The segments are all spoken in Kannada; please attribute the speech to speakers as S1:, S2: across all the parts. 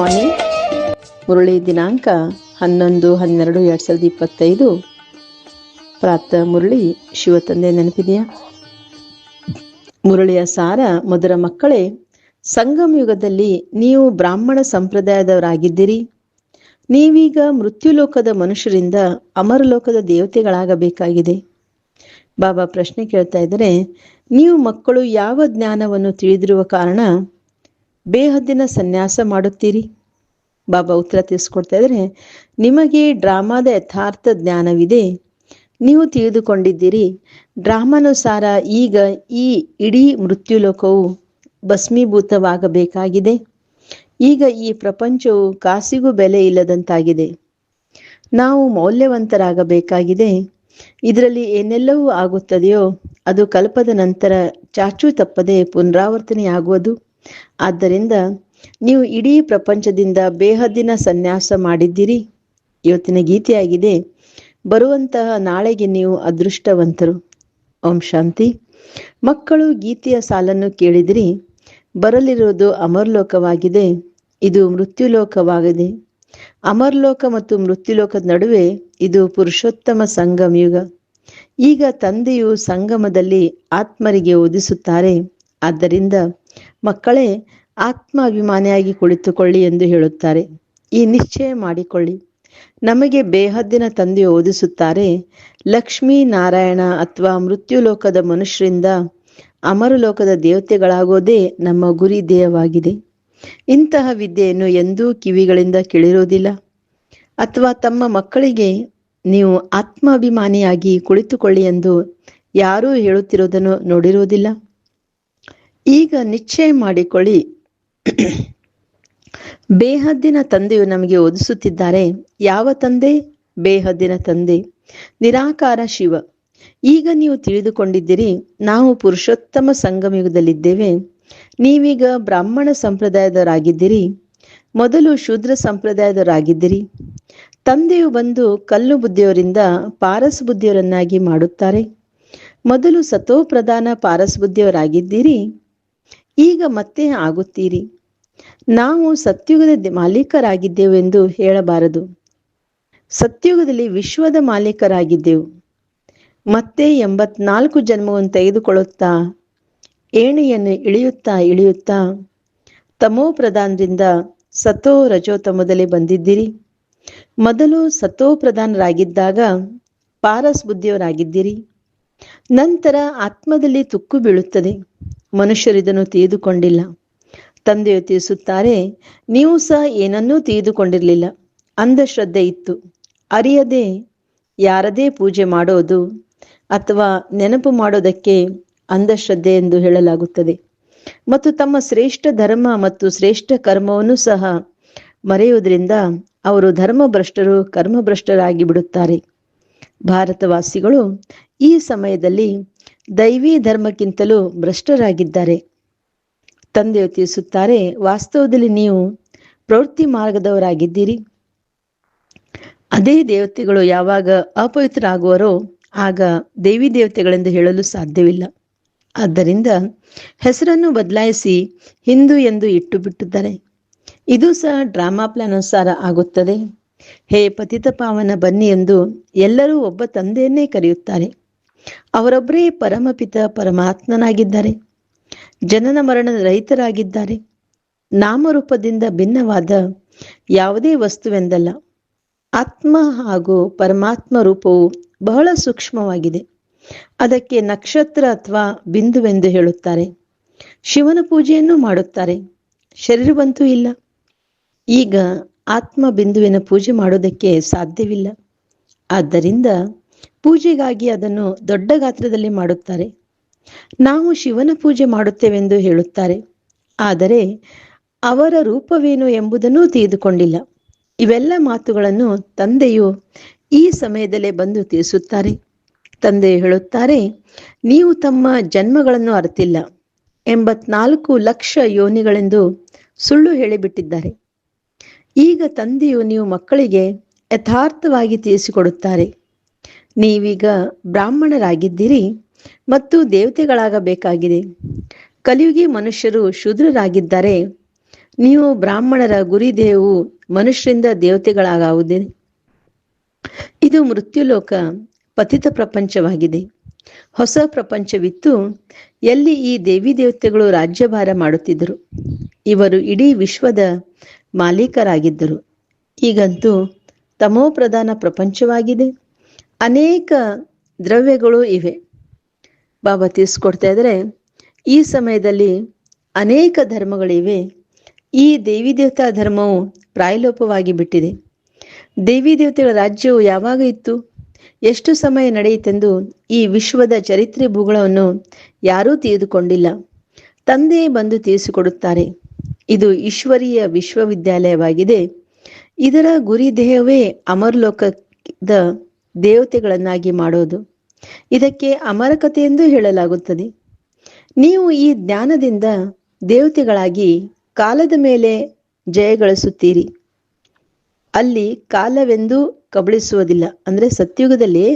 S1: ಮಾರ್ನಿಂಗ್. ಮುರಳಿ ದಿನಾಂಕ ಹನ್ನೊಂದು, ಹನ್ನೆರಡು, ಎರಡು ಸಾವಿರದ ಇಪ್ಪತ್ತೈದು. ಪ್ರಾತಃ ಮುರಳಿ ಶಿವತಂದೆ ನೆನಪಿದೆಯಾ? ಮುರಳಿಯ ಸಾರ, ಮಧುರ ಮಕ್ಕಳೇ, ಸಂಗಮ ಯುಗದಲ್ಲಿ ನೀವು ಬ್ರಾಹ್ಮಣ ಸಂಪ್ರದಾಯದವರಾಗಿದ್ದೀರಿ. ನೀವೀಗ ಮೃತ್ಯುಲೋಕದ ಮನುಷ್ಯರಿಂದ ಅಮರಲೋಕದ ದೇವತೆಗಳಾಗಬೇಕಾಗಿದೆ. ಬಾಬಾ ಪ್ರಶ್ನೆ ಕೇಳ್ತಾ ಇದ್ದರೆ, ನೀವು ಮಕ್ಕಳು ಯಾವ ಜ್ಞಾನವನ್ನು ತಿಳಿದಿರುವ ಕಾರಣ ಬೇಹದ್ದಿನ ಸನ್ಯಾಸ ಮಾಡುತ್ತೀರಿ? ಬಾಬಾ ಉತ್ತರ ತಿಳಿಸ್ಕೊಡ್ತಾ ಇದ್ರೆ ನಿಮಗೆ ಡ್ರಾಮಾದ ಯಥಾರ್ಥ ಜ್ಞಾನವಿದೆ. ನೀವು ತಿಳಿದುಕೊಂಡಿದ್ದೀರಿ, ಡ್ರಾಮಾನುಸಾರ ಈಗ ಈ ಇಡೀ ಮೃತ್ಯುಲೋಕವು ಭಸ್ಮೀಭೂತವಾಗಬೇಕಾಗಿದೆ. ಈಗ ಈ ಪ್ರಪಂಚವು ಕಾಸಿಗೂ ಬೆಲೆ ಇಲ್ಲದಂತಾಗಿದೆ. ನಾವು ಮೌಲ್ಯವಂತರಾಗಬೇಕಾಗಿದೆ. ಇದರಲ್ಲಿ ಏನೆಲ್ಲವೂ ಆಗುತ್ತದೆಯೋ, ಅದು ಕಲ್ಪದ ನಂತರ ಚಾಚು ತಪ್ಪದೆ ಪುನರಾವರ್ತನೆಯಾಗುವುದು. ಆದ್ದರಿಂದ ನೀವು ಇಡೀ ಪ್ರಪಂಚದಿಂದ ಬೇಹದ್ದಿನ ಸನ್ಯಾಸ ಮಾಡಿದ್ದೀರಿ. ಇವತ್ತಿನ ಗೀತೆಯಾಗಿದೆ, ಬರುವಂತಹ ನಾಳೆಗೆ ನೀವು ಅದೃಷ್ಟವಂತರು. ಓಂ ಶಾಂತಿ. ಮಕ್ಕಳು ಗೀತೆಯ ಸಾಲನ್ನು ಕೇಳಿದಿರಿ, ಬರಲಿರುವುದು ಅಮರ್ಲೋಕವಾಗಿದೆ, ಇದು ಮೃತ್ಯುಲೋಕವಾಗಿದೆ. ಅಮರ್ಲೋಕ ಮತ್ತು ಮೃತ್ಯುಲೋಕದ ನಡುವೆ ಇದು ಪುರುಷೋತ್ತಮ ಸಂಗಮ ಯುಗ. ಈಗ ತಂದೆಯು ಸಂಗಮದಲ್ಲಿ ಆತ್ಮರಿಗೆ ಓದಿಸುತ್ತಾರೆ. ಆದ್ದರಿಂದ ಮಕ್ಕಳೇ, ಆತ್ಮಾಭಿಮಾನಿಯಾಗಿ ಕುಳಿತುಕೊಳ್ಳಿ ಎಂದು ಹೇಳುತ್ತಾರೆ. ಈ ನಿಶ್ಚಯ ಮಾಡಿಕೊಳ್ಳಿ. ನಮಗೆ ಬೇಹದ್ದಿನ ತಂದೆ ಓದಿಸುತ್ತಾರೆ, ಲಕ್ಷ್ಮೀ ನಾರಾಯಣ ಅಥವಾ ಮೃತ್ಯುಲೋಕದ ಮನುಷ್ಯರಿಂದ ಅಮರಲೋಕದ ದೇವತೆಗಳಾಗೋದೇ ನಮ್ಮ ಗುರಿ ಧ್ಯೇಯವಾಗಿದೆ ಇಂತಹ ವಿದ್ಯೆಯನ್ನು ಎಂದೂ ಕಿವಿಗಳಿಂದ ಕೇಳಿರೋದಿಲ್ಲ. ಅಥವಾ ತಮ್ಮ ಮಕ್ಕಳಿಗೆ ನೀವು ಆತ್ಮಾಭಿಮಾನಿಯಾಗಿ ಕುಳಿತುಕೊಳ್ಳಿ ಎಂದು ಯಾರೂ ಹೇಳುತ್ತಿರುವುದನ್ನು ನೋಡಿರುವುದಿಲ್ಲ ಈಗ ನಿಶ್ಚಯ ಮಾಡಿಕೊಳ್ಳಿ. ಬೇಹದ್ದಿನ ತಂದೆಯು ನಮಗೆ ಓದಿಸುತ್ತಿದ್ದಾರೆ. ಯಾವ ತಂದೆ? ಬೇಹದ್ದಿನ ತಂದೆ. ನಿರಾಕಾರ ಶಿವ. ಈಗ ನೀವು ತಿಳಿದುಕೊಂಡಿದ್ದೀರಿ, ನಾವು ಪುರುಷೋತ್ತಮ ಸಂಗಮಯುಗದಲ್ಲಿದ್ದೇವೆ ನೀವೀಗ ಬ್ರಾಹ್ಮಣ ಸಂಪ್ರದಾಯದವರಾಗಿದ್ದೀರಿ. ಮೊದಲು ಶೂದ್ರ ಸಂಪ್ರದಾಯದವರಾಗಿದ್ದೀರಿ. ತಂದೆಯು ಬಂದು ಕಲ್ಲು ಬುದ್ಧಿಯವರಿಂದ ಪಾರಸ ಬುದ್ಧಿಯವರನ್ನಾಗಿ ಮಾಡುತ್ತಾರೆ. ಮೊದಲು ಸತೋಪ್ರಧಾನ ಪಾರಸ್ ಬುದ್ಧಿಯವರಾಗಿದ್ದೀರಿ. ಈಗ ಮತ್ತೆ ಆಗುತ್ತೀರಿ. ನಾವು ಸತ್ಯುಗದ ಮಾಲೀಕರಾಗಿದ್ದೇವೆಂದು ಹೇಳಬಾರದು. ಸತ್ಯುಗದಲ್ಲಿ ವಿಶ್ವದ ಮಾಲೀಕರಾಗಿದ್ದೆವು. ಮತ್ತೆ ಎಂಬತ್ನಾಲ್ಕು ಜನ್ಮವನ್ನು ತೆಗೆದುಕೊಳ್ಳುತ್ತಾ, ಏಣಿಯನ್ನು ಇಳಿಯುತ್ತಾ ಇಳಿಯುತ್ತಾ ತಮೋ ಪ್ರಧಾನದಿಂದ ಸತೋ ರಜೋತಮದಲ್ಲಿ ಬಂದಿದ್ದೀರಿ. ಮೊದಲು ಸತೋ ಪ್ರಧಾನರಾಗಿದ್ದಾಗ ಪಾರಸ್ ಬುದ್ಧಿಯವರಾಗಿದ್ದೀರಿ. ನಂತರ ಆತ್ಮದಲ್ಲಿ ತುಕ್ಕು ಬೀಳುತ್ತದೆ. ಮನುಷ್ಯರಿದನ್ನು ತಿಳಿದುಕೊಂಡಿಲ್ಲ ತಂದೆಯು ತಿಳಿಸುತ್ತಾರೆ ನೀವು ಸಹ ಏನನ್ನೂ ತಿಳಿದುಕೊಂಡಿರಲಿಲ್ಲ ಅಂಧಶ್ರದ್ಧೆ ಇತ್ತು. ಅರಿಯದೆ, ಯಾರದೇ ಪೂಜೆ ಮಾಡೋದು ಅಥವಾ ನೆನಪು ಮಾಡೋದಕ್ಕೆ ಅಂಧಶ್ರದ್ಧೆ ಎಂದು ಹೇಳಲಾಗುತ್ತದೆ. ಮತ್ತು ತಮ್ಮ ಶ್ರೇಷ್ಠ ಧರ್ಮ ಮತ್ತು ಶ್ರೇಷ್ಠ ಕರ್ಮವನ್ನು ಸಹ ಮರೆಯುವುದರಿಂದ ಅವರು ಧರ್ಮಭ್ರಷ್ಟರು, ಕರ್ಮಭ್ರಷ್ಟರಾಗಿ ಬಿಡುತ್ತಾರೆ. ಭಾರತವಾಸಿಗಳು ಈ ಸಮಯದಲ್ಲಿ ದೈವಿ ಧರ್ಮಕ್ಕಿಂತಲೂ ಭ್ರಷ್ಟರಾಗಿದ್ದಾರೆ. ತಂದೆಯು ತಿಳಿಸುತ್ತಾರೆ, ವಾಸ್ತವದಲ್ಲಿ ನೀವು ಪ್ರವೃತ್ತಿ ಮಾರ್ಗದವರಾಗಿದ್ದೀರಿ. ಅದೇ ದೇವತೆಗಳು ಯಾವಾಗ ಅಪವಿತ್ರರಾಗುವರೋ ಆಗ ದೇವಿ ದೇವತೆಗಳೆಂದು ಹೇಳಲು ಸಾಧ್ಯವಿಲ್ಲ. ಆದ್ದರಿಂದ ಹೆಸರನ್ನು ಬದಲಾಯಿಸಿ ಹಿಂದೂ ಎಂದು ಇಟ್ಟು ಬಿಟ್ಟಿದ್ದಾರೆ ಇದು ಸಹ ಡ್ರಾಮಾ ಪ್ಲಾನ್ ಅನುಸಾರ ಆಗುತ್ತದೆ. ಹೇ ಪತಿತ ಪಾವನ ಬನ್ನಿ ಎಂದು ಎಲ್ಲರೂ ಒಬ್ಬ ತಂದೆಯನ್ನೇ ಕರೆಯುತ್ತಾರೆ. ಅವರೊಬ್ಬರೇ ಪರಮಪಿತ ಪರಮಾತ್ಮನಾಗಿದ್ದಾರೆ. ಜನನ ಮರಣದ ರಹಿತರಾಗಿದ್ದಾರೆ ನಾಮರೂಪದಿಂದ ಭಿನ್ನವಾದ ಯಾವುದೇ ವಸ್ತುವೆಂದಲ್ಲ. ಆತ್ಮ ಹಾಗೂ ಪರಮಾತ್ಮ ರೂಪವು ಬಹಳ ಸೂಕ್ಷ್ಮವಾಗಿದೆ. ಅದಕ್ಕೆ ನಕ್ಷತ್ರ ಅಥವಾ ಬಿಂದುವೆಂದು ಹೇಳುತ್ತಾರೆ. ಶಿವನ ಪೂಜೆಯನ್ನು ಮಾಡುತ್ತಾರೆ. ಶರೀರವಂತೂ ಇಲ್ಲ. ಈಗ ಆತ್ಮ ಬಿಂದುವಿನ ಪೂಜೆ ಮಾಡೋದಕ್ಕೆ ಸಾಧ್ಯವಿಲ್ಲ. ಆದ್ದರಿಂದ ಪೂಜೆಗಾಗಿ ಅದನ್ನು ದೊಡ್ಡ ಗಾತ್ರದಲ್ಲಿ ಮಾಡುತ್ತಾರೆ. ನಾವು ಶಿವನ ಪೂಜೆ ಮಾಡುತ್ತೇವೆಂದು ಹೇಳುತ್ತಾರೆ. ಆದರೆ ಅವರ ರೂಪವೇನು ಎಂಬುದನ್ನು ತಿಳಿದುಕೊಂಡಿಲ್ಲ. ಇವೆಲ್ಲ ಮಾತುಗಳನ್ನು ತಂದೆಯು ಈ ಸಮಯದಲ್ಲೇ ಬಂದು ತಿಳಿಸುತ್ತಾರೆ. ತಂದೆ ಹೇಳುತ್ತಾರೆ, ನೀವು ತಮ್ಮ ಜನ್ಮಗಳನ್ನು ಅರ್ತಿಲ್ಲ. ಎಂಬತ್ನಾಲ್ಕು ಲಕ್ಷ ಯೋನಿಗಳೆಂದು ಸುಳ್ಳು ಹೇಳಿಬಿಟ್ಟಿದ್ದಾರೆ. ಈಗ ತಂದೆಯು ನೀವು ಮಕ್ಕಳಿಗೆ ಯಥಾರ್ಥವಾಗಿ ತಿಳಿಸಿಕೊಡುತ್ತಾರೆ. ನೀವೀಗ ಬ್ರಾಹ್ಮಣರಾಗಿದ್ದೀರಿ ಮತ್ತು ದೇವತೆಗಳಾಗಬೇಕಾಗಿದೆ. ಕಲಿಯುಗಿ ಮನುಷ್ಯರು ಶೂದ್ರರಾಗಿದ್ದರೆ ನೀವು ಬ್ರಾಹ್ಮಣರ ಗುರಿದೇವು ಮನುಷ್ಯರಿಂದ ದೇವತೆಗಳಾಗುವುದೇ. ಇದು ಮೃತ್ಯುಲೋಕ ಪತಿತ ಪ್ರಪಂಚವಾಗಿದೆ. ಹೊಸ ಪ್ರಪಂಚವಿತ್ತು. ಎಲ್ಲಿ ಈ ದೇವಿ ದೇವತೆಗಳು ರಾಜ್ಯಭಾರ ಮಾಡುತ್ತಿದ್ದರು. ಇವರು ಇಡೀ ವಿಶ್ವದ ಮಾಲೀಕರಾಗಿದ್ದರು. ಈಗಂತೂ ತಮೋ ಪ್ರಧಾನ ಪ್ರಪಂಚವಾಗಿದೆ. ಅನೇಕ ದ್ರವ್ಯಗಳು ಇವೆ. ಬಾಬಾ ತಿಳಿಸ್ಕೊಡ್ತಾ ಇದ್ರೆ ಈ ಸಮಯದಲ್ಲಿ ಅನೇಕ ಧರ್ಮಗಳಿವೆ. ಈ ದೇವಿ ದೇವತಾ ಧರ್ಮವು ಪ್ರಾಯಲೋಪವಾಗಿ ಬಿಟ್ಟಿದೆ. ದೇವಿ ದೇವತೆಗಳ ರಾಜ್ಯವು ಯಾವಾಗ ಇತ್ತು? ಎಷ್ಟು ಸಮಯ ನಡೆಯಿತೆಂದು ಈ ವಿಶ್ವದ ಚರಿತ್ರೆ ಭೂಗಳನ್ನು ಯಾರೂ ತಿಳಿದುಕೊಂಡಿಲ್ಲ. ತಂದೆ ಬಂದು ತಿಳಿಸಿಕೊಡುತ್ತಾರೆ, ಇದು ಈಶ್ವರೀಯ ವಿಶ್ವವಿದ್ಯಾಲಯವಾಗಿದೆ. ಇದರ ಗುರಿ ದೇಹವೇ ಅಮರಲೋಕದ ದೇವತೆಗಳನ್ನಾಗಿ ಮಾಡೋದು. ಇದಕ್ಕೆ ಅಮರಕತೆ ಎಂದು ಹೇಳಲಾಗುತ್ತದೆ. ನೀವು ಈ ಜ್ಞಾನದಿಂದ ದೇವತೆಗಳಾಗಿ ಕಾಲದ ಮೇಲೆ ಜಯಗಳಿಸುತ್ತೀರಿ ಅಲ್ಲಿ ಕಾಲವೆಂದು ಕಬಳಿಸುವುದಿಲ್ಲ. ಅಂದ್ರೆ ಸತ್ಯುಗದಲ್ಲಿ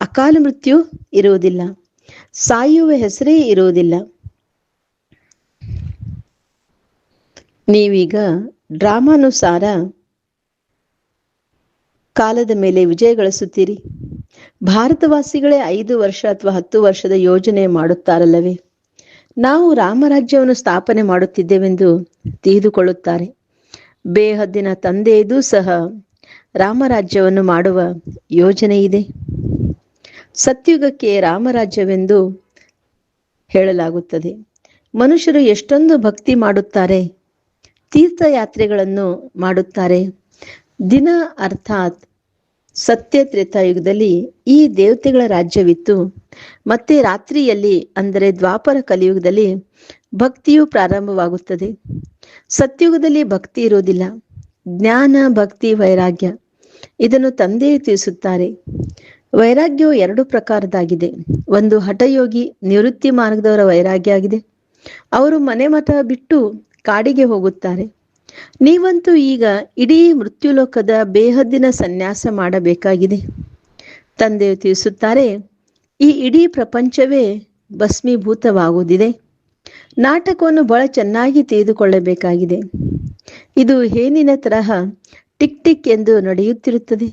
S1: ಅಕಾಲ ಮೃತ್ಯು ಇರುವುದಿಲ್ಲ. ಸಾಯುವ ಹೆಸರೇ ಇರುವುದಿಲ್ಲ. ನೀವೀಗ ಡ್ರಾಮಾನುಸಾರ ಕಾಲದ ಮೇಲೆ ವಿಜಯ ಗಳಿಸುತ್ತೀರಿ. ಭಾರತವಾಸಿಗಳೇ ಐದು ವರ್ಷ ಅಥವಾ ಹತ್ತು ವರ್ಷದ ಯೋಜನೆ ಮಾಡುತ್ತಾರಲ್ಲವೇ? ನಾವು ರಾಮರಾಜ್ಯವನ್ನು ಸ್ಥಾಪನೆ ಮಾಡುತ್ತಿದ್ದೇವೆಂದು ತಿಳಿದುಕೊಳ್ಳುತ್ತಾರೆ. ಬೇಹದ್ದಿನ ತಂದೆಯದು ಸಹ ರಾಮರಾಜ್ಯವನ್ನು ಮಾಡುವ ಯೋಜನೆ ಇದೆ. ಸತ್ಯುಗಕ್ಕೆ ರಾಮರಾಜ್ಯವೆಂದು ಹೇಳಲಾಗುತ್ತದೆ. ಮನುಷ್ಯರು ಎಷ್ಟೊಂದು ಭಕ್ತಿ ಮಾಡುತ್ತಾರೆ, ತೀರ್ಥಯಾತ್ರೆಗಳನ್ನು ಮಾಡುತ್ತಾರೆ. ದಿನ ಅರ್ಥಾತ್ ಸತ್ಯ ತ್ರೇತಾಯುಗದಲ್ಲಿ ಈ ದೇವತೆಗಳ ರಾಜ್ಯವಿತ್ತು. ಮತ್ತೆ ರಾತ್ರಿಯಲ್ಲಿ ಅಂದರೆ ದ್ವಾಪರ ಕಲಿಯುಗದಲ್ಲಿ ಭಕ್ತಿಯು ಪ್ರಾರಂಭವಾಗುತ್ತದೆ. ಸತ್ಯುಗದಲ್ಲಿ ಭಕ್ತಿ ಇರುವುದಿಲ್ಲ. ಜ್ಞಾನ, ಭಕ್ತಿ, ವೈರಾಗ್ಯ ಇದನ್ನು ತಂದೆಯೇ ತಿಳಿಸುತ್ತಾರೆ. ವೈರಾಗ್ಯವು ಎರಡು ಪ್ರಕಾರದಾಗಿದೆ ಒಂದು ಹಠಯೋಗಿ ನಿವೃತ್ತಿ ಮಾರ್ಗದವರ ವೈರಾಗ್ಯ ಆಗಿದೆ. ಅವರು ಮನೆ ಮಠ ಬಿಟ್ಟು ಕಾಡಿಗೆ ಹೋಗುತ್ತಾರೆ. ನೀವಂತೂ ಈಗ ಇಡೀ ಮೃತ್ಯುಲೋಕದ ಬೇಹದ್ದಿನ ಸನ್ಯಾಸ ಮಾಡಬೇಕಾಗಿದೆ. ತಂದೆಯು ತಿಳಿಸುತ್ತಾರೆ, ಈ ಇಡೀ ಪ್ರಪಂಚವೇ ಭಸ್ಮೀಭೂತವಾಗುವುದಿದೆ. ನಾಟಕವನ್ನು ಬಹಳ ಚೆನ್ನಾಗಿ ತೆಗೆದುಕೊಳ್ಳಬೇಕಾಗಿದೆ ಇದು ಹೇನಿನ ತರಹ ಟಿಕ್ ಟಿಕ್ ಎಂದು ನಡೆಯುತ್ತಿರುತ್ತದೆ.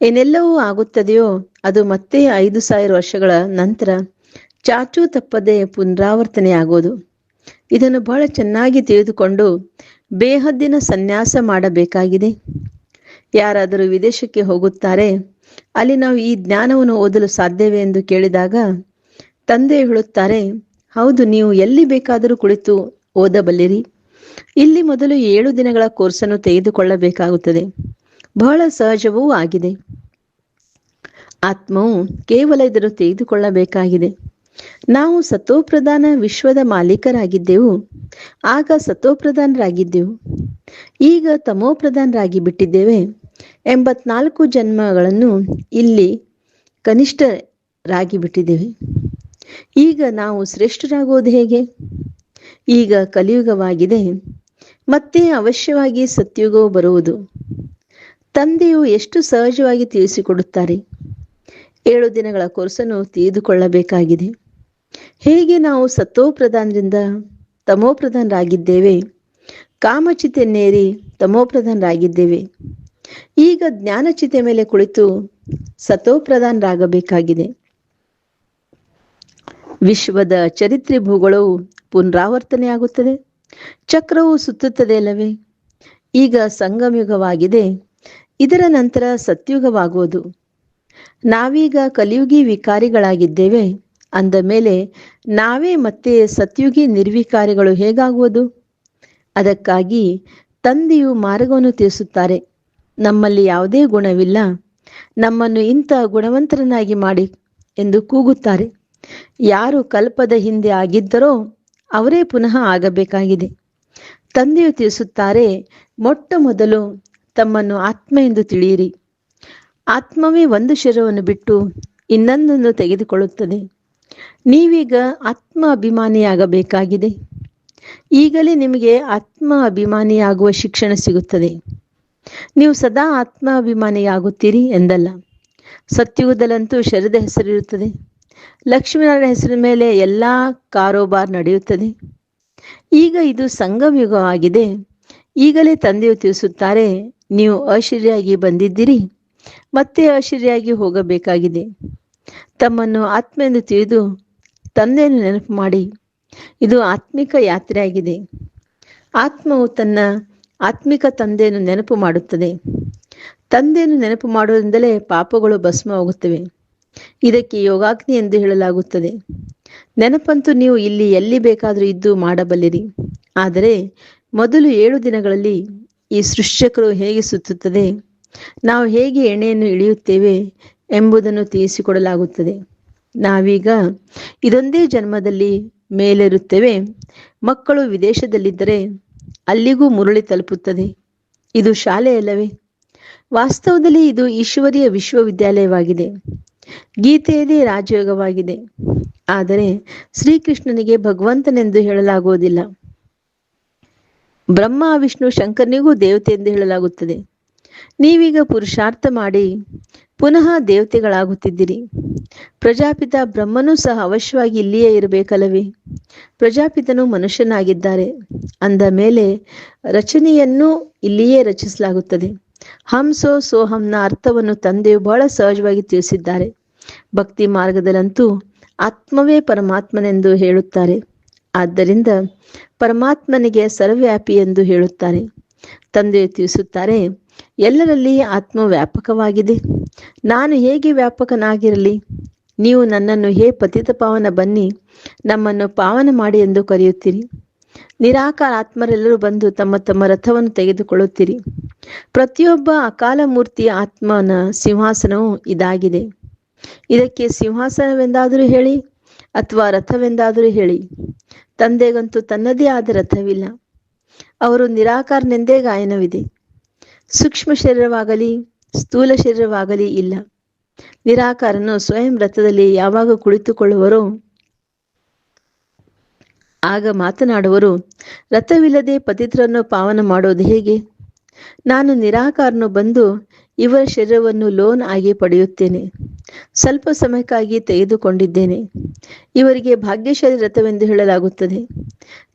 S1: ಏನೆಲ್ಲವೂ ಆಗುತ್ತದೆಯೋ ಅದು ಮತ್ತೆ ಐದು ಸಾವಿರ ವರ್ಷಗಳ ನಂತರ ಚಾಚೂ ತಪ್ಪದೆ ಪುನರಾವರ್ತನೆ ಆಗೋದು ಇದನ್ನು ಬಹಳ ಚೆನ್ನಾಗಿ ತಿಳಿದುಕೊಂಡು ಬೇಹದ್ದಿನ ಸನ್ಯಾಸ ಮಾಡಬೇಕಾಗಿದೆ. ಯಾರಾದರೂ ವಿದೇಶಕ್ಕೆ ಹೋಗುತ್ತಾರೆ, ಅಲ್ಲಿ ನಾವು ಈ ಜ್ಞಾನವನ್ನು ಓದಲು ಸಾಧ್ಯವೇ ಎಂದು ಕೇಳಿದಾಗ ತಂದೆ ಹೇಳುತ್ತಾರೆ, ಹೌದು, ನೀವು ಎಲ್ಲಿ ಬೇಕಾದರೂ ಕುಳಿತು ಓದಬಲ್ಲಿರಿ. ಇಲ್ಲಿ ಮೊದಲು ಏಳು ದಿನಗಳ ಕೋರ್ಸನ್ನು ತೆಗೆದುಕೊಳ್ಳಬೇಕಾಗುತ್ತದೆ. ಬಹಳ ಸಹಜವೂ ಆಗಿದೆ. ಆತ್ಮವು ಕೇವಲ ಇದನ್ನು ತೆಗೆದುಕೊಳ್ಳಬೇಕಾಗಿದೆ. ನಾವು ಸತೋಪ್ರಧಾನ ವಿಶ್ವದ ಮಾಲೀಕರಾಗಿದ್ದೆವು, ಆಗ ಸತೋಪ್ರಧಾನರಾಗಿದ್ದೆವು ಈಗ ತಮೋಪ್ರಧಾನರಾಗಿ ಬಿಟ್ಟಿದ್ದೇವೆ. ಎಂಬತ್ನಾಲ್ಕು ಜನ್ಮಗಳನ್ನು ಇಲ್ಲಿ ಕನಿಷ್ಠರಾಗಿ ಬಿಟ್ಟಿದ್ದೇವೆ. ಈಗ ನಾವು ಶ್ರೇಷ್ಠರಾಗೋದು ಹೇಗೆ? ಈಗ ಕಲಿಯುಗವಾಗಿದೆ. ಮತ್ತೆ ಅವಶ್ಯವಾಗಿ ಸತ್ಯುಗವು ಬರುವುದು. ತಂದೆಯು ಎಷ್ಟು ಸಹಜವಾಗಿ ತಿಳಿಸಿಕೊಡುತ್ತಾರೆ? ಏಳು ದಿನಗಳ ಕೋರ್ಸನ್ನು ತಿಳಿದುಕೊಳ್ಳಬೇಕಾಗಿದೆ. ಹೇಗೆ ನಾವು ಸತೋಪ್ರಧಾನರಿಂದ ತಮೋಪ್ರಧಾನರಾಗಿದ್ದೇವೆ? ಕಾಮಚಿತೆನ್ನೇರಿ ತಮೋಪ್ರಧಾನರಾಗಿದ್ದೇವೆ. ಈಗ ಜ್ಞಾನಚಿತೆ ಮೇಲೆ ಕುಳಿತು ಸತೋಪ್ರಧಾನರಾಗಬೇಕಾಗಿದೆ ವಿಶ್ವದ ಚರಿತ್ರೆ ಭೂಗೋಳವು ಪುನರಾವರ್ತನೆಯಾಗುತ್ತದೆ ಚಕ್ರವು ಸುತ್ತುತ್ತದೆ ಅಲ್ಲವೇ? ಈಗ ಸಂಗಮಯುಗವಾಗಿದೆ. ಇದರ ನಂತರ ಸತ್ಯುಗವಾಗುವುದು. ನಾವೀಗ ಕಲಿಯುಗಿ ವಿಕಾರಿಗಳಾಗಿದ್ದೇವೆ. ಅಂದ ಮೇಲೆ, ನಾವೇ ಮತ್ತೆ ಸತ್ಯುಗಿ ನಿರ್ವಿಕಾರಿಗಳು ಹೇಗಾಗುವುದು? ಅದಕ್ಕಾಗಿ ತಂದೆಯು ಮಾರ್ಗವನ್ನು ತಿಳಿಸುತ್ತಾರೆ. ನಮ್ಮಲ್ಲಿ ಯಾವುದೇ ಗುಣವಿಲ್ಲ. ನಮ್ಮನ್ನು ಇಂಥ ಗುಣವಂತರನ್ನಾಗಿ ಮಾಡಿ ಎಂದು ಕೂಗುತ್ತಾರೆ. ಯಾರು ಕಲ್ಪದ ಹಿಂದೆ ಆಗಿದ್ದರೋ ಅವರೇ ಪುನಃ ಆಗಬೇಕಾಗಿದೆ. ತಂದೆಯು ತಿಳಿಸುತ್ತಾರೆ, ಮೊಟ್ಟ ಮೊದಲು ತಮ್ಮನ್ನು ಆತ್ಮ ಎಂದು ತಿಳಿಯಿರಿ. ಆತ್ಮವೇ ಒಂದು ಶರೀರವನ್ನು ಬಿಟ್ಟು ಇನ್ನೊಂದನ್ನು ತೆಗೆದುಕೊಳ್ಳುತ್ತದೆ. ನೀವೀಗ ಆತ್ಮ ಅಭಿಮಾನಿಯಾಗಬೇಕಾಗಿದೆ ಈಗಲೇ ನಿಮಗೆ ಆತ್ಮ ಅಭಿಮಾನಿಯಾಗುವ ಶಿಕ್ಷಣ ಸಿಗುತ್ತದೆ. ನೀವು ಸದಾ ಆತ್ಮ ಅಭಿಮಾನಿಯಾಗುತ್ತೀರಿ ಎಂದಲ್ಲ. ಸತ್ಯುಗದಲ್ಲಂತೂ ಶರದ ಹೆಸರಿರುತ್ತದೆ. ಲಕ್ಷ್ಮೀನಾರಾಯಣ ಹೆಸರಿನ ಮೇಲೆ ಎಲ್ಲ ಕಾರೋಬಾರ್ ನಡೆಯುತ್ತದೆ. ಈಗ ಇದು ಸಂಗಮಯುಗವಾಗಿದೆ ಈಗಲೇ ತಂದೆಯು ತಿಳಿಸುತ್ತಾರೆ, ನೀವು ಅಶಿರಿಯಾಗಿ ಬಂದಿದ್ದೀರಿ. ಮತ್ತೆ ಅಶಿರಿಯಾಗಿ ಹೋಗಬೇಕಾಗಿದೆ. ತಮ್ಮನ್ನು ಆತ್ಮ ಎಂದು ತಿಳಿದು ತಂದೆಯನ್ನು ನೆನಪು ಮಾಡಿ. ಇದು ಆತ್ಮಿಕ ಯಾತ್ರೆಯಾಗಿದೆ. ಆತ್ಮವು ತನ್ನ ಆತ್ಮಿಕ ತಂದೆಯನ್ನು ನೆನಪು ಮಾಡುತ್ತದೆ. ತಂದೆಯನ್ನು ನೆನಪು ಮಾಡುವುದರಿಂದಲೇ ಪಾಪಗಳು ಭಸ್ಮವಾಗುತ್ತವೆ. ಇದಕ್ಕೆ ಯೋಗಾಗ್ನಿ ಎಂದು ಹೇಳಲಾಗುತ್ತದೆ. ನೆನಪಂತೂ ನೀವು ಇಲ್ಲಿ ಎಲ್ಲಿ ಬೇಕಾದರೂ ಇದ್ದು ಮಾಡಬಲ್ಲಿರಿ. ಆದರೆ ಮೊದಲು ಏಳು ದಿನಗಳಲ್ಲಿ ಈ ಸೃಷ್ಟಿಕರು ಹೇಗೆ ಸುತ್ತುತ್ತದೆ, ನಾವು ಹೇಗೆ ಎಣ್ಣೆಯನ್ನು ಇಳಿಯುತ್ತೇವೆ ಎಂಬುದನ್ನು ತಿಳಿಸಿಕೊಡಲಾಗುತ್ತದೆ. ನಾವೀಗ ಇದೊಂದೇ ಜನ್ಮದಲ್ಲಿ ಮೇಲೇರುತ್ತೇವೆ. ಮಕ್ಕಳು ವಿದೇಶದಲ್ಲಿದ್ದರೆ ಅಲ್ಲಿಗೂ ಮುರುಳಿ ತಲುಪುತ್ತದೆ. ಇದು ಶಾಲೆಯಲ್ಲವೇ? ವಾಸ್ತವದಲ್ಲಿ ಇದು ಈಶ್ವರಿಯ ವಿಶ್ವವಿದ್ಯಾಲಯವಾಗಿದೆ. ಗೀತೆಯದೇ ರಾಜಯೋಗವಾಗಿದೆ. ಆದರೆ ಶ್ರೀಕೃಷ್ಣನಿಗೆ ಭಗವಂತನೆಂದು ಹೇಳಲಾಗುವುದಿಲ್ಲ. ಬ್ರಹ್ಮ, ವಿಷ್ಣು, ಶಂಕರನಿಗೂ ದೇವತೆ ಎಂದು ಹೇಳಲಾಗುತ್ತದೆ. ನೀವೀಗ ಪುರುಷಾರ್ಥ ಮಾಡಿ ಪುನಃ ದೇವತೆಗಳಾಗುತ್ತಿದ್ದೀರಿ. ಪ್ರಜಾಪಿತ ಬ್ರಹ್ಮನೂ ಸಹ ಅವಶ್ಯವಾಗಿ ಇಲ್ಲಿಯೇ ಇರಬೇಕಲ್ಲವೇ? ಪ್ರಜಾಪಿತನು ಮನುಷ್ಯನಾಗಿದ್ದಾರೆ. ಅಂದ ಮೇಲೆ ರಚನೆಯನ್ನು ಇಲ್ಲಿಯೇ ರಚಿಸಲಾಗುತ್ತದೆ. ಹಂಸೋ ಸೋಹಂನ ಅರ್ಥವನ್ನು ತಂದೆಯು ಬಹಳ ಸಹಜವಾಗಿ ತಿಳಿಸಿದ್ದಾರೆ. ಭಕ್ತಿ ಮಾರ್ಗದಲ್ಲಂತೂ ಆತ್ಮವೇ ಪರಮಾತ್ಮನೆಂದು ಹೇಳುತ್ತಾರೆ. ಆದ್ದರಿಂದ ಪರಮಾತ್ಮನಿಗೆ ಸರ್ವ್ಯಾಪಿ ಎಂದು ಹೇಳುತ್ತಾರೆ. ತಂದೆಯು ತಿಳಿಸುತ್ತಾರೆ ಎಲ್ಲರಲ್ಲಿ ಆತ್ಮ ವ್ಯಾಪಕವಾಗಿದೆ ನಾನು ಹೇಗೆ ವ್ಯಾಪಕನಾಗಿರಲಿ? ನೀವು ನನ್ನನ್ನು ಹೇ ಪತಿತ ಪಾವನ ಬನ್ನಿ, ನಮ್ಮನ್ನು ಪಾವನ ಮಾಡಿ ಎಂದು ಕರೆಯುತ್ತೀರಿ. ನಿರಾಕಾರ ಆತ್ಮರೆಲ್ಲರೂ ಬಂದು ತಮ್ಮ ತಮ್ಮ ರಥವನ್ನು ತೆಗೆದುಕೊಳ್ಳುತ್ತೀರಿ. ಪ್ರತಿಯೊಬ್ಬ ಅಕಾಲ ಮೂರ್ತಿಯ ಆತ್ಮನ ಸಿಂಹಾಸನವು ಇದಾಗಿದೆ. ಇದಕ್ಕೆ ಸಿಂಹಾಸನವೆಂದಾದರೂ ಹೇಳಿ, ಅಥವಾ ರಥವೆಂದಾದರೂ ಹೇಳಿ. ತಂದೆಗಂತೂ ತನ್ನದೇ ಆದ ರಥವಿಲ್ಲ. ಅವರು ನಿರಾಕಾರನೆಂದೇ ಗಾಯನವಿದೆ. ಸೂಕ್ಷ್ಮ ಶರೀರವಾಗಲಿ, ಸ್ಥೂಲ ಶರೀರವಾಗಲಿ ಇಲ್ಲ. ನಿರಾಕಾರನು ಸ್ವಯಂ ರಥದಲ್ಲಿ ಯಾವಾಗ ಕುಳಿತುಕೊಳ್ಳುವರೋ, ಆಗ ಮಾತನಾಡುವರು, ರಥವಿಲ್ಲದೆ ಪತಿತ್ರನ್ನು ಪಾವನ ಮಾಡೋದು ಹೇಗೆ? ನಾನು ನಿರಾಕಾರನು ಬಂದು ಇವರ ಶರೀರವನ್ನು ಲೋನ್ ಆಗಿ ಪಡೆಯುತ್ತೇನೆ. ಸ್ವಲ್ಪ ಸಮಯಕ್ಕಾಗಿ ತೆಗೆದುಕೊಂಡಿದ್ದೇನೆ. ಇವರಿಗೆ ಭಾಗ್ಯಶಾಲಿ ರಥವೆಂದು ಹೇಳಲಾಗುತ್ತದೆ.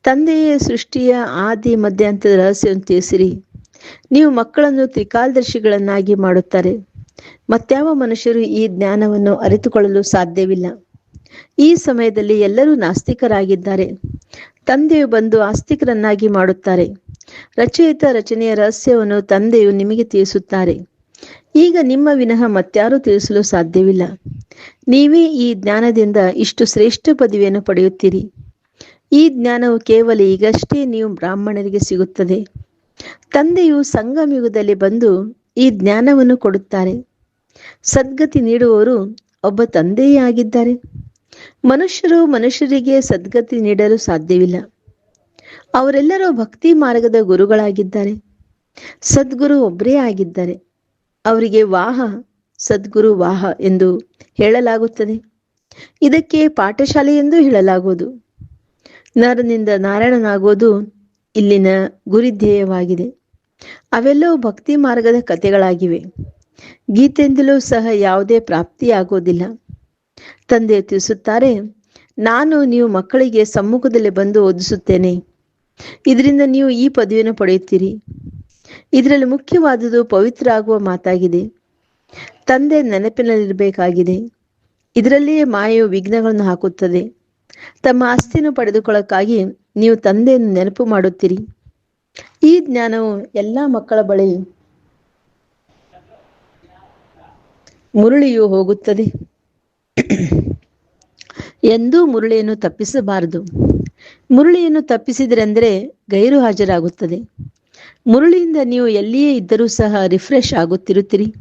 S1: ತಂದೆಯ ಸೃಷ್ಟಿಯ ಆದಿ ಮಧ್ಯಂತರ ರಹಸ್ಯವನ್ನು ತಿಳಿಸಿರಿ. ನೀವು ಮಕ್ಕಳನ್ನು ತ್ರಿಕಾಲದರ್ಶಿಗಳನ್ನಾಗಿ ಮಾಡುತ್ತಾರೆ. ಮತ್ಯಾವ ಮನುಷ್ಯರು ಈ ಜ್ಞಾನವನ್ನು ಅರಿತುಕೊಳ್ಳಲು ಸಾಧ್ಯವಿಲ್ಲ. ಈ ಸಮಯದಲ್ಲಿ ಎಲ್ಲರೂ ನಾಸ್ತಿಕರಾಗಿದ್ದಾರೆ. ತಂದೆಯು ಬಂದು ಆಸ್ತಿಕರನ್ನಾಗಿ ಮಾಡುತ್ತಾರೆ. ರಚಯಿತ ರಚನೆಯ ರಹಸ್ಯವನ್ನು ತಂದೆಯು ನಿಮಗೆ ತಿಳಿಸುತ್ತಾರೆ. ಈಗ ನಿಮ್ಮ ವಿನಃ ಮತ್ಯಾರೂ ತಿಳಿಸಲು ಸಾಧ್ಯವಿಲ್ಲ. ನೀವೇ ಈ ಜ್ಞಾನದಿಂದ ಇಷ್ಟು ಶ್ರೇಷ್ಠ ಪದವಿಯನ್ನು ಪಡೆಯುತ್ತೀರಿ. ಈ ಜ್ಞಾನವು ಕೇವಲ ಈಗಷ್ಟೇ ನೀವು ಬ್ರಾಹ್ಮಣರಿಗೆ ಸಿಗುತ್ತದೆ. ತಂದೆಯು ಸಂಗಮಯುಗದಲ್ಲಿ ಬಂದು ಈ ಜ್ಞಾನವನ್ನು ಕೊಡುತ್ತಾರೆ. ಸದ್ಗತಿ ನೀಡುವವರು ಒಬ್ಬ ತಂದೆಯೇ ಆಗಿದ್ದಾರೆ. ಮನುಷ್ಯರು ಮನುಷ್ಯರಿಗೆ ಸದ್ಗತಿ ನೀಡಲು ಸಾಧ್ಯವಿಲ್ಲ. ಅವರೆಲ್ಲರೂ ಭಕ್ತಿ ಮಾರ್ಗದ ಗುರುಗಳಾಗಿದ್ದಾರೆ. ಸದ್ಗುರು ಒಬ್ಬರೇ ಆಗಿದ್ದಾರೆ. ಅವರಿಗೆ ವಾಹ, ಸದ್ಗುರು ವಾಹ ಎಂದು ಹೇಳಲಾಗುತ್ತದೆ. ಇದಕ್ಕೆ ಪಾಠಶಾಲೆ ಎಂದು ಹೇಳಲಾಗುವುದು. ನರನಿಂದ ನಾರಾಯಣನಾಗುವುದು ಇಲ್ಲಿನ ಗುರಿಧ್ಯೇಯವಾಗಿದೆ. ಅವೆಲ್ಲವೂ ಭಕ್ತಿ ಮಾರ್ಗದ ಕಥೆಗಳಾಗಿವೆ. ಗೀತೆಯಿಂದಲೂ ಸಹ ಯಾವುದೇ ಪ್ರಾಪ್ತಿಯಾಗೋದಿಲ್ಲ. ತಂದೆ ತಿಳಿಸುತ್ತಾರೆ, ನಾನು ನೀವು ಮಕ್ಕಳಿಗೆ ಸಮ್ಮುಖದಲ್ಲಿ ಬಂದು ಓದಿಸುತ್ತೇನೆ. ಇದರಿಂದ ನೀವು ಈ ಪದವಿಯನ್ನು ಪಡೆಯುತ್ತೀರಿ. ಇದರಲ್ಲಿ ಮುಖ್ಯವಾದುದು ಪವಿತ್ರ ಆಗುವ ಮಾತಾಗಿದೆ. ತಂದೆ ನೆನಪಿನಲ್ಲಿರಬೇಕಾಗಿದೆ. ಇದರಲ್ಲಿಯೇ ಮಾಯೆಯು ವಿಘ್ನಗಳನ್ನು ಹಾಕುತ್ತದೆ. ತಮ್ಮ ಆಸ್ತಿಯನ್ನು ಪಡೆದುಕೊಳ್ಳಕ್ಕಾಗಿ ನೀವು ತಂದೆಯನ್ನು ನೆನಪು ಮಾಡುತ್ತೀರಿ. ಈ ಜ್ಞಾನವು ಎಲ್ಲ ಮಕ್ಕಳ ಬಳಿ ಮುರುಳಿಯು ಹೋಗುತ್ತದೆ. ಎಂದೂ ಮುರುಳಿಯನ್ನು ತಪ್ಪಿಸಬಾರದು. ಮುರುಳಿಯನ್ನು ತಪ್ಪಿಸಿದರೆಂದರೆ ಗೈರು ಹಾಜರಾಗುತ್ತದೆ. ಮುರುಳಿಯಿಂದ ನೀವು ಎಲ್ಲಿಯೇ ಇದ್ದರೂ ಸಹ ರಿಫ್ರೆಶ್ ಆಗುತ್ತಿರುತ್ತೀರಿ.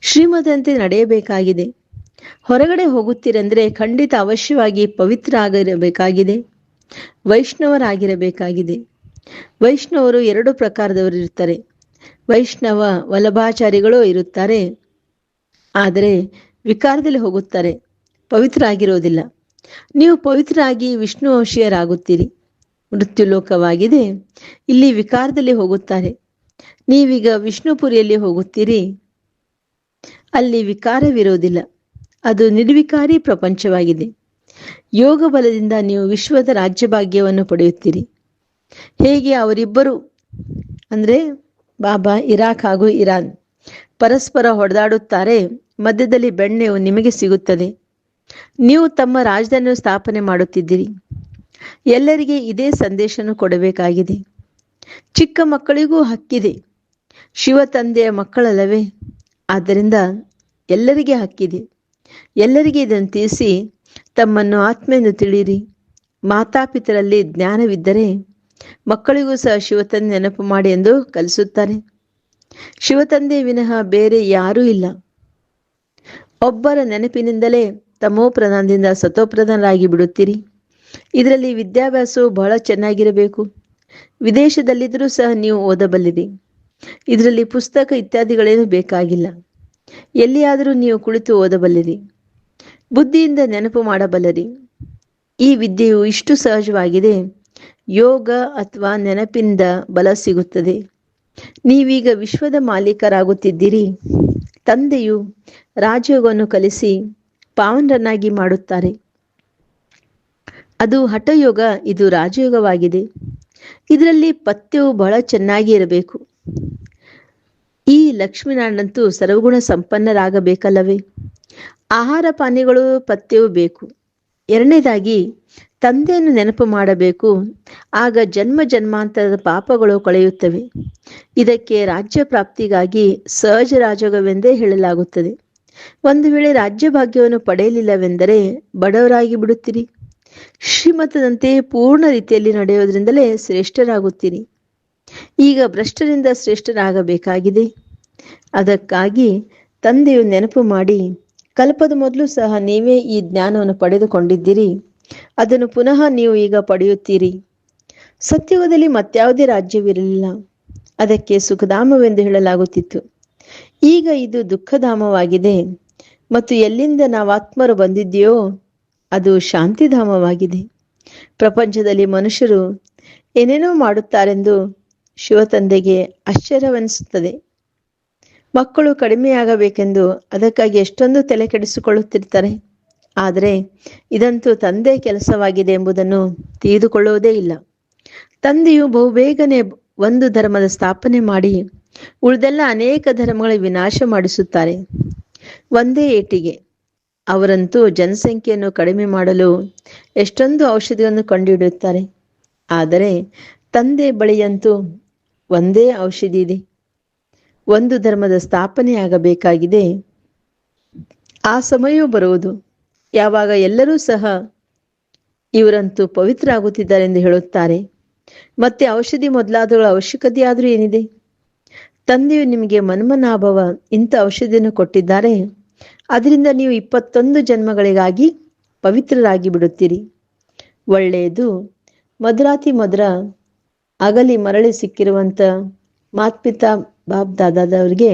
S1: ಶ್ರೀಮದಂತೆ ನಡೆಯಬೇಕಾಗಿದೆ. ಹೊರಗಡೆ ಹೋಗುತ್ತೀರೆಂದರೆ ಖಂಡಿತ ಅವಶ್ಯವಾಗಿ ಪವಿತ್ರ ಆಗಿರಬೇಕಾಗಿದೆ ವೈಷ್ಣವರಾಗಿರಬೇಕಾಗಿದೆ. ವೈಷ್ಣವರು ಎರಡು ಪ್ರಕಾರದವರು ಇರ್ತಾರೆ ವೈಷ್ಣವ ವಲಭಾಚಾರಿಗಳು ಇರುತ್ತಾರೆ. ಆದರೆ ವಿಕಾರದಲ್ಲಿ ಹೋಗುತ್ತಾರೆ. ಪವಿತ್ರ ಆಗಿರೋದಿಲ್ಲ ನೀವು ಪವಿತ್ರರಾಗಿ ವಿಷ್ಣು ವಂಶೀಯರಾಗುತ್ತೀರಿ ಮೃತ್ಯುಲೋಕವಾಗಿದೆ ಇಲ್ಲಿ ವಿಕಾರದಲ್ಲಿ ಹೋಗುತ್ತಾರೆ. ನೀವೀಗ ವಿಷ್ಣುಪುರಿಯಲ್ಲಿ ಹೋಗುತ್ತೀರಿ. ಅಲ್ಲಿ ವಿಕಾರವಿರೋದಿಲ್ಲ ಅದು ನಿರ್ವಿಕಾರಿ ಪ್ರಪಂಚವಾಗಿದೆ. ಯೋಗ ಬಲದಿಂದ ನೀವು ವಿಶ್ವದ ರಾಜ್ಯಭಾಗ್ಯವನ್ನು ಪಡೆಯುತ್ತೀರಿ. ಹೇಗೆ ಅವರಿಬ್ಬರು, ಅಂದರೆ ಬಾಬಾ ಇರಾಕ್ ಹಾಗೂ ಇರಾನ್, ಪರಸ್ಪರ ಹೊಡೆದಾಡುತ್ತಾರೆ, ಮಧ್ಯದಲ್ಲಿ ಬೆಣ್ಣೆಯು ನಿಮಗೆ ಸಿಗುತ್ತದೆ. ನೀವು ತಮ್ಮ ರಾಜಧಾನಿಯನ್ನು ಸ್ಥಾಪನೆ ಮಾಡುತ್ತಿದ್ದೀರಿ. ಎಲ್ಲರಿಗೆ ಇದೇ ಸಂದೇಶವನ್ನು ಕೊಡಬೇಕಾಗಿದೆ. ಚಿಕ್ಕ ಮಕ್ಕಳಿಗೂ ಹಕ್ಕಿದೆ. ಶಿವ ತಂದೆಯ ಮಕ್ಕಳಲ್ಲವೇ. ಆದ್ದರಿಂದ ಎಲ್ಲರಿಗೆ ಹಕ್ಕಿದೆ. ಎಲ್ಲರಿಗೆ ಇದನ್ನು ತಿಳಿಸಿ, ತಮ್ಮನ್ನು ಆತ್ಮೆಯನ್ನು ತಿಳಿಯಿರಿ. ಮಾತಾಪಿತರಲ್ಲಿ ಜ್ಞಾನವಿದ್ದರೆ ಮಕ್ಕಳಿಗೂ ಸಹ ಶಿವತಂದೆ ನೆನಪು ಮಾಡಿ ಎಂದು ಕಲಿಸುತ್ತಾರೆ. ಶಿವತಂದೆ ವಿನಃ ಬೇರೆ ಯಾರೂ ಇಲ್ಲ. ಒಬ್ಬರ ನೆನಪಿನಿಂದಲೇ ತಮೋ ಪ್ರಧಾನದಿಂದ ಸತೋಪ್ರಧಾನರಾಗಿ ಬಿಡುತ್ತೀರಿ. ಇದರಲ್ಲಿ ವಿದ್ಯಾಭ್ಯಾಸವು ಬಹಳ ಚೆನ್ನಾಗಿರಬೇಕು. ವಿದೇಶದಲ್ಲಿದ್ದರೂ ಸಹ ನೀವು ಓದಬಲ್ಲಿರಿ. ಇದರಲ್ಲಿ ಪುಸ್ತಕ ಇತ್ಯಾದಿಗಳೇನು ಬೇಕಾಗಿಲ್ಲ. ಎಲ್ಲಿಯಾದರೂ ನೀವು ಕುಳಿತು ಓದಬಲ್ಲಿರಿ. ಬುದ್ಧಿಯಿಂದ ನೆನಪು ಮಾಡಬಲ್ಲರಿ. ಈ ವಿದ್ಯೆಯು ಇಷ್ಟು ಸಹಜವಾಗಿದೆ, ಯೋಗ ಅಥವಾ ನೆನಪಿಂದ ಬಲ ಸಿಗುತ್ತದೆ. ನೀವೀಗ ವಿಶ್ವದ ಮಾಲೀಕರಾಗುತ್ತಿದ್ದೀರಿ. ತಂದೆಯು ರಾಜಯೋಗವನ್ನು ಕಲಿಸಿ ಪಾವನರನ್ನಾಗಿ ಮಾಡುತ್ತಾರೆ. ಅದು ಹಠಯೋಗ, ಇದು ರಾಜಯೋಗವಾಗಿದೆ. ಇದರಲ್ಲಿ ಪಥ್ಯವು ಬಹಳ ಚೆನ್ನಾಗಿ ಇರಬೇಕು. ಈ ಲಕ್ಷ್ಮೀನಾರಾಯಣಂತೂ ಸರ್ವಗುಣ ಸಂಪನ್ನರಾಗಬೇಕಲ್ಲವೇ? ಆಹಾರ ಪಾನೀಯಗಳು ಪಥ್ಯವೂ ಬೇಕು. ಎರಡನೇದಾಗಿ, ತಂದೆಯನ್ನು ನೆನಪು ಮಾಡಬೇಕು. ಆಗ ಜನ್ಮ ಜನ್ಮಾಂತರದ ಪಾಪಗಳು ಕಳೆಯುತ್ತವೆ. ಇದಕ್ಕೆ ರಾಜ್ಯ ಪ್ರಾಪ್ತಿಗಾಗಿ ಸಹಜ ರಾಜೋಗವೆಂದೇ ಹೇಳಲಾಗುತ್ತದೆ. ಒಂದು ವೇಳೆ ರಾಜ್ಯ ಭಾಗ್ಯವನ್ನು ಪಡೆಯಲಿಲ್ಲವೆಂದರೆ ಬಡವರಾಗಿ ಬಿಡುತ್ತೀರಿ. ಶ್ರೀಮತದಂತೆ ಪೂರ್ಣ ರೀತಿಯಲ್ಲಿ ನಡೆಯೋದ್ರಿಂದಲೇ ಶ್ರೇಷ್ಠರಾಗುತ್ತೀರಿ. ಈಗ ಭ್ರಷ್ಟರಿಂದ ಶ್ರೇಷ್ಠರಾಗಬೇಕಾಗಿದೆ. ಅದಕ್ಕಾಗಿ ತಂದೆಯು ನೆನಪು ಮಾಡಿ, ಕಲ್ಪದ ಮೊದಲು ಸಹ ನೀವೇ ಈ ಜ್ಞಾನವನ್ನು ಪಡೆದುಕೊಂಡಿದ್ದೀರಿ. ಅದನ್ನು ಪುನಃ ನೀವು ಈಗ ಪಡೆಯುತ್ತೀರಿ. ಸತ್ಯವದಲ್ಲಿ ಮತ್ಯಾವುದೇ ರಾಜ್ಯವಿರಲಿಲ್ಲ. ಅದಕ್ಕೆ ಸುಖಧಾಮವೆಂದು ಹೇಳಲಾಗುತ್ತಿತ್ತು. ಈಗ ಇದು ದುಃಖಧಾಮವಾಗಿದೆ. ಮತ್ತು ಎಲ್ಲಿಂದ ನಾವು ಆತ್ಮರು ಬಂದಿದ್ದೀಯೋ, ಅದು ಶಾಂತಿಧಾಮವಾಗಿದೆ. ಪ್ರಪಂಚದಲ್ಲಿ ಮನುಷ್ಯರು ಏನೇನೋ ಮಾಡುತ್ತಾರೆಂದು ಶಿವತಂದೆಗೆ ಆಶ್ಚರ್ಯವೆನಿಸುತ್ತದೆ. ಮಕ್ಕಳು ಕಡಿಮೆಯಾಗಬೇಕೆಂದು ಅದಕ್ಕಾಗಿ ಎಷ್ಟೊಂದು ತಲೆ ಕೆಡಿಸಿಕೊಳ್ಳುತ್ತಿರ್ತಾರೆ. ಆದರೆ ಇದಂತೂ ತಂದೆ ಕೆಲಸವಾಗಿದೆ ಎಂಬುದನ್ನು ತಿಳಿದುಕೊಳ್ಳುವುದೇ ಇಲ್ಲ. ತಂದೆಯು ಬಹುಬೇಗನೆ ಒಂದು ಧರ್ಮದ ಸ್ಥಾಪನೆ ಮಾಡಿ ಉಳಿದೆಲ್ಲ ಅನೇಕ ಧರ್ಮಗಳ ವಿನಾಶ ಮಾಡಿಸುತ್ತಾರೆ. ಒಂದೇ ಏಟಿಗೆ. ಅವರಂತೂ ಜನಸಂಖ್ಯೆಯನ್ನು ಕಡಿಮೆ ಮಾಡಲು ಎಷ್ಟೊಂದು ಔಷಧಿಯನ್ನು ಕಂಡುಹಿಡಿಯುತ್ತಾರೆ. ಆದರೆ ತಂದೆ ಬಳಿಯಂತೂ ಒಂದೇ ಔಷಧಿ ಇದೆ. ಒಂದು ಧರ್ಮದ ಸ್ಥಾಪನೆಯಾಗಬೇಕಾಗಿದೆ ಆ ಸಮಯವೂ ಬರುವುದು. ಯಾವಾಗ ಎಲ್ಲರೂ ಸಹ ಇವರಂತೂ ಪವಿತ್ರ ಆಗುತ್ತಿದ್ದಾರೆ ಎಂದು ಹೇಳುತ್ತಾರೆ. ಮತ್ತೆ ಔಷಧಿ ಮೊದಲಾದವುಗಳ ಅವಶ್ಯಕತೆಯಾದರೂ ಏನಿದೆ? ತಂದೆಯು ನಿಮಗೆ ಮನ್ಮನಾಭವ ಇಂಥ ಔಷಧಿಯನ್ನು ಕೊಟ್ಟಿದ್ದಾರೆ. ಅದರಿಂದ ನೀವು ಇಪ್ಪತ್ತೊಂದು ಜನ್ಮಗಳಿಗಾಗಿ ಪವಿತ್ರರಾಗಿ ಬಿಡುತ್ತೀರಿ ಒಳ್ಳೆಯದು. ಮಧುರಾತಿ ಮಧುರ ಅಗಲಿ ಮರಳಿ ಸಿಕ್ಕಿರುವಂಥ ಮಾತ್ಪಿತಾ ಬಾಬ್ ದಾದಾದವರಿಗೆ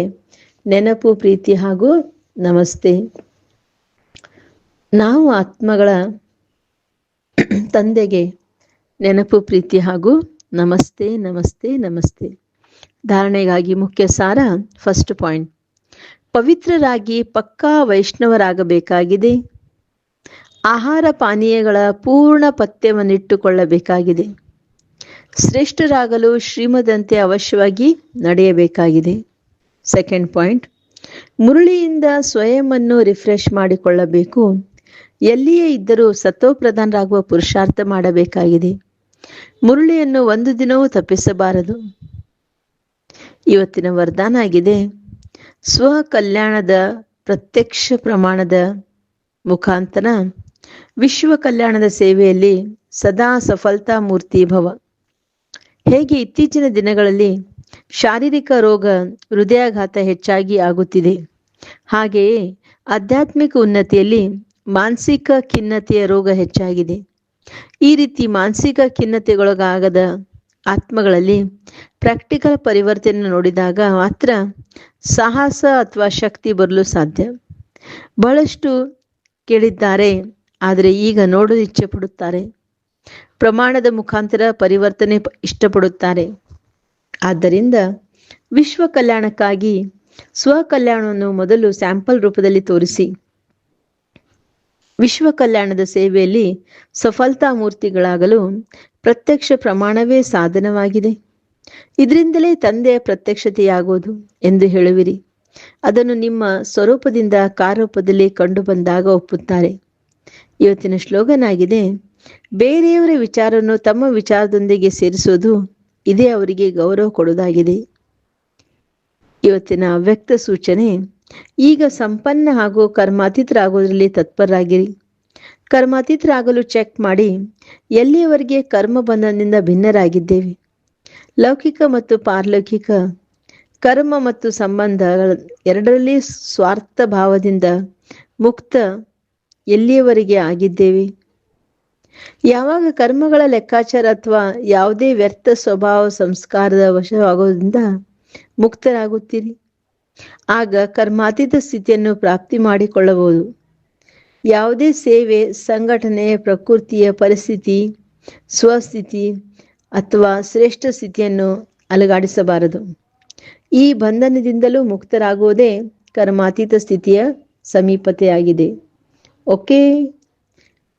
S1: ನೆನಪು, ಪ್ರೀತಿ ಹಾಗೂ ನಮಸ್ತೆ. ನಾವು ಆತ್ಮಗಳ ತಂದೆಗೆ ನೆನಪು, ಪ್ರೀತಿ ಹಾಗೂ ನಮಸ್ತೆ ನಮಸ್ತೆ ನಮಸ್ತೆ. ಧಾರಣೆಗಾಗಿ ಮುಖ್ಯ ಸಾರ ಫಸ್ಟ್ ಪಾಯಿಂಟ್ ಪವಿತ್ರರಾಗಿ ಪಕ್ಕಾ ವೈಷ್ಣವರಾಗಬೇಕಾಗಿದೆ. ಆಹಾರ ಪಾನೀಯಗಳ ಪೂರ್ಣ ಪಥ್ಯವನ್ನಿಟ್ಟುಕೊಳ್ಳಬೇಕಾಗಿದೆ. ಶ್ರೇಷ್ಠರಾಗಲು ಶ್ರೀಮದಂತೆ ಅವಶ್ಯವಾಗಿ ನಡೆಯಬೇಕಾಗಿದೆ. ಸೆಕೆಂಡ್ ಪಾಯಿಂಟ್ ಮುರುಳಿಯಿಂದ ಸ್ವಯಂವನ್ನು ರಿಫ್ರೆಶ್ ಮಾಡಿಕೊಳ್ಳಬೇಕು. ಎಲ್ಲಿಯೇ ಇದ್ದರೂ ಸತ್ವಪ್ರಧಾನರಾಗುವ ಪುರುಷಾರ್ಥ ಮಾಡಬೇಕಾಗಿದೆ. ಮುರುಳಿಯನ್ನು ಒಂದು ದಿನವೂ ತಪ್ಪಿಸಬಾರದು. ಇವತ್ತಿನ ವರದಾನ ಆಗಿದೆ. ಸ್ವ ಕಲ್ಯಾಣದ ಪ್ರತ್ಯಕ್ಷ ಪ್ರಮಾಣದ ಮುಖಾಂತರ ವಿಶ್ವ ಕಲ್ಯಾಣದ ಸೇವೆಯಲ್ಲಿ ಸದಾ ಸಫಲತಾ ಮೂರ್ತಿ ಭವ. ಹೇಗೆ ಇತ್ತೀಚಿನ ದಿನಗಳಲ್ಲಿ ಶಾರೀರಿಕ ರೋಗ ಹೃದಯಾಘಾತ ಹೆಚ್ಚಾಗಿ ಆಗುತ್ತಿದೆ. ಹಾಗೆಯೇ ಆಧ್ಯಾತ್ಮಿಕ ಉನ್ನತಿಯಲ್ಲಿ ಮಾನಸಿಕ ಖಿನ್ನತೆಯ ರೋಗ ಹೆಚ್ಚಾಗಿದೆ. ಈ ರೀತಿ ಮಾನಸಿಕ ಖಿನ್ನತೆಗೊಳಗಾಗದ ಆತ್ಮಗಳಲ್ಲಿ ಪ್ರಾಕ್ಟಿಕಲ್ ಪರಿವರ್ತನೆ ನೋಡಿದಾಗ ಮಾತ್ರ ಸಾಹಸ ಅಥವಾ ಶಕ್ತಿ ಬರಲು ಸಾಧ್ಯ. ಬಹಳಷ್ಟು ಕೇಳಿದ್ದಾರೆ, ಆದರೆ ಈಗ ನೋಡಲು ಇಚ್ಛೆ ಪಡುತ್ತಾರೆ. ಪ್ರಮಾಣದ ಮುಖಾಂತರ ಪರಿವರ್ತನೆ ಇಷ್ಟಪಡುತ್ತಾರೆ. ಆದ್ದರಿಂದ ವಿಶ್ವ ಕಲ್ಯಾಣಕ್ಕಾಗಿ ಸ್ವಕಲ್ಯಾಣವನ್ನು ಮೊದಲು ಸ್ಯಾಂಪಲ್ ರೂಪದಲ್ಲಿ ತೋರಿಸಿ. ವಿಶ್ವ ಕಲ್ಯಾಣದ ಸೇವೆಯಲ್ಲಿ ಸಫಲತಾ ಮೂರ್ತಿಗಳಾಗಲು ಪ್ರತ್ಯಕ್ಷ ಪ್ರಮಾಣವೇ ಸಾಧನವಾಗಿದೆ. ಇದರಿಂದಲೇ ತಂದೆಯ ಪ್ರತ್ಯಕ್ಷತೆಯಾಗುವುದು ಎಂದು ಹೇಳುವಿರಿ. ಅದನ್ನು ನಿಮ್ಮ ಸ್ವರೂಪದಿಂದ ಕಾರೂಪದಲ್ಲಿ ಕಂಡು ಬಂದಾಗ ಒಪ್ಪುತ್ತಾರೆ. ಇವತ್ತಿನ ಶ್ಲೋಗನ್ ಆಗಿದೆ ಬೇರೆಯವರ ವಿಚಾರವನ್ನು ತಮ್ಮ ವಿಚಾರದೊಂದಿಗೆ ಸೇರಿಸುವುದು ಇದೇ ಅವರಿಗೆ ಗೌರವ ಕೊಡುವುದಾಗಿದೆ. ಇವತ್ತಿನ ವ್ಯಕ್ತ ಸೂಚನೆ, ಈಗ ಸಂಪನ್ನ ಹಾಗೂ ಕರ್ಮಾತೀತರಾಗುವುದರಲ್ಲಿ ತತ್ಪರರಾಗಿರಿ. ಕರ್ಮಾತೀತರಾಗಲು ಚೆಕ್ ಮಾಡಿ, ಎಲ್ಲಿಯವರೆಗೆ ಕರ್ಮ ಬಂಧನದಿಂದ ಭಿನ್ನರಾಗಿದ್ದೇವೆ? ಲೌಕಿಕ ಮತ್ತು ಪಾರಲೌಕಿಕ ಕರ್ಮ ಮತ್ತು ಸಂಬಂಧ ಎರಡರಲ್ಲಿ ಸ್ವಾರ್ಥ ಭಾವದಿಂದ ಮುಕ್ತ ಎಲ್ಲಿಯವರೆಗೆ ಆಗಿದ್ದೇವೆ? ಯಾವಾಗ ಕರ್ಮಗಳ ಲೆಕ್ಕಾಚಾರ ಅಥವಾ ಯಾವುದೇ ವ್ಯರ್ಥ ಸ್ವಭಾವ ಸಂಸ್ಕಾರದ ವಶವಾಗೋದ್ರಿಂದ ಮುಕ್ತರಾಗುತ್ತೀರಿ? ಆಗ ಕರ್ಮಾತೀತ ಸ್ಥಿತಿಯನ್ನು ಪ್ರಾಪ್ತಿ ಮಾಡಿಕೊಳ್ಳಬಹುದು. ಯಾವುದೇ ಸೇವೆ, ಸಂಘಟನೆ, ಪ್ರಕೃತಿಯ ಪರಿಸ್ಥಿತಿ, ಸ್ವಸ್ಥಿತಿ ಅಥವಾ ಶ್ರೇಷ್ಠ ಸ್ಥಿತಿಯನ್ನು ಅಲುಗಾಡಿಸಬಾರದು. ಈ ಬಂಧನದಿಂದಲೂ ಮುಕ್ತರಾಗುವುದೇ ಕರ್ಮಾತೀತ ಸ್ಥಿತಿಯ ಸಮೀಪತೆಯಾಗಿದೆ. Okay.